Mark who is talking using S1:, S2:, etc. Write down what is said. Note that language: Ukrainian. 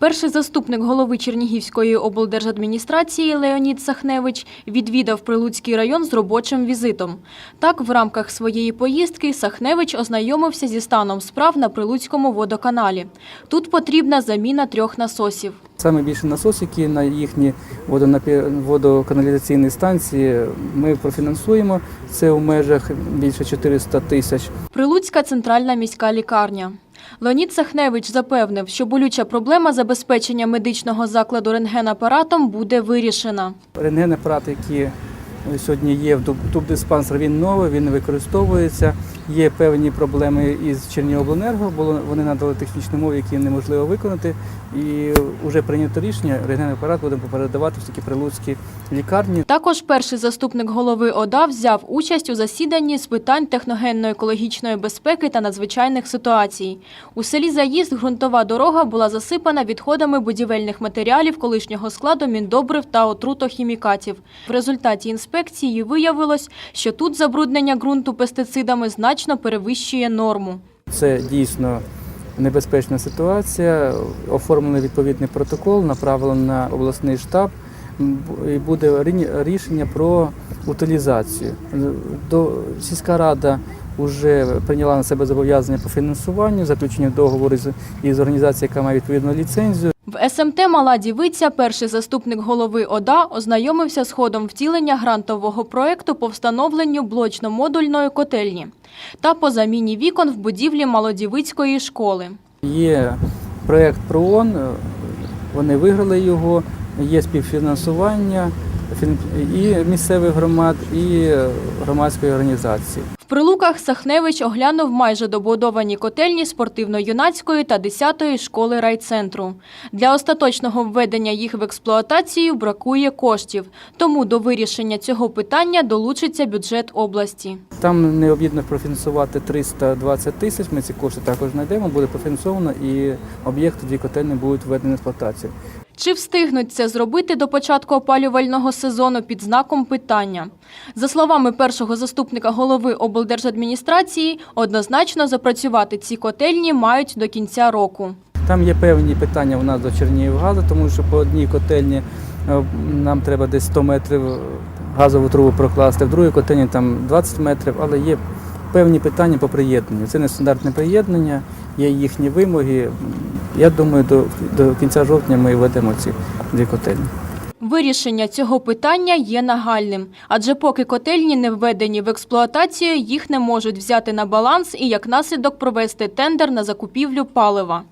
S1: Перший заступник голови Чернігівської облдержадміністрації Леонід Сахневич відвідав Прилуцький район з робочим візитом. Так, в рамках своєї поїздки Сахневич ознайомився зі станом справ на Прилуцькому водоканалі. Тут потрібна заміна трьох насосів.
S2: Саме більше насос, які на їхні водоканалізаційні станції ми профінансуємо. Це у межах більше 400 тисяч.
S1: Прилуцька центральна міська лікарня. Леонід Сахневич запевнив, що болюча проблема забезпечення медичного закладу рентгенапаратом буде вирішена.
S2: Рентген-апарат, який сьогодні є в тубдиспансер, він новий, він використовується. Є певні проблеми із Чернігобленерго, бо вони надали технічні умови, які неможливо виконати. І вже прийнято рішення, рентген-апарат будемо передавати в такі прилуцькі лікарні.
S1: Також перший заступник голови ОДА взяв участь у засіданні з питань техногенно-екологічної безпеки та надзвичайних ситуацій. У селі Заїзд ґрунтова дорога була засипана відходами будівельних матеріалів колишнього складу міндобрив та отрутохімікатів. В результаті інспекції виявилось, що тут забруднення ґрунту пестицидами значно перевищує норму.
S2: Це дійсно небезпечна ситуація. Оформлений відповідний протокол, направлено на обласний штаб. І буде рі- рішення про утилізацію. До сільська рада вже прийняла на себе зобов'язання по фінансуванню, заключення договору з із організацією, яка має відповідну ліцензію.
S1: В СМТ Мала Дівиця перший заступник голови ОДА ознайомився з ходом втілення грантового проєкту по встановленню блочно-модульної котельні та по заміні вікон в будівлі Малодівицької школи.
S2: Є проєкт ПРООН, вони виграли його, є співфінансування фін- і місцевих громад, і громадської організації.
S1: В Прилуках Сахневич оглянув майже добудовані котельні спортивно-юнацької та 10-ї школи райцентру. Для остаточного введення їх в експлуатацію бракує коштів, тому до вирішення цього питання долучиться бюджет області.
S2: Там необхідно профінансувати 320 тисяч. Ми ці кошти також знайдемо, буде профінансовано і об'єкти дві котельні будуть введені в експлуатацію.
S1: Чи встигнуть це зробити до початку опалювального сезону під знаком питання? За словами першого заступника голови облдержадміністрації, однозначно запрацювати ці котельні мають до кінця року.
S2: Там є певні питання у нас до Чернігівгазу, тому що по одній котельні е, нам треба десь 100 метрів газову трубу прокласти, в другій котельні там 20 метрів, але є певні питання по приєднанню. Це не стандартне приєднання, є їхні вимоги. Я думаю, до, до кінця жовтня ми введемо ці дві котельні.
S1: Вирішення цього питання є нагальним, адже поки котельні не введені в експлуатацію, їх не можуть взяти на баланс і як наслідок провести тендер на закупівлю палива.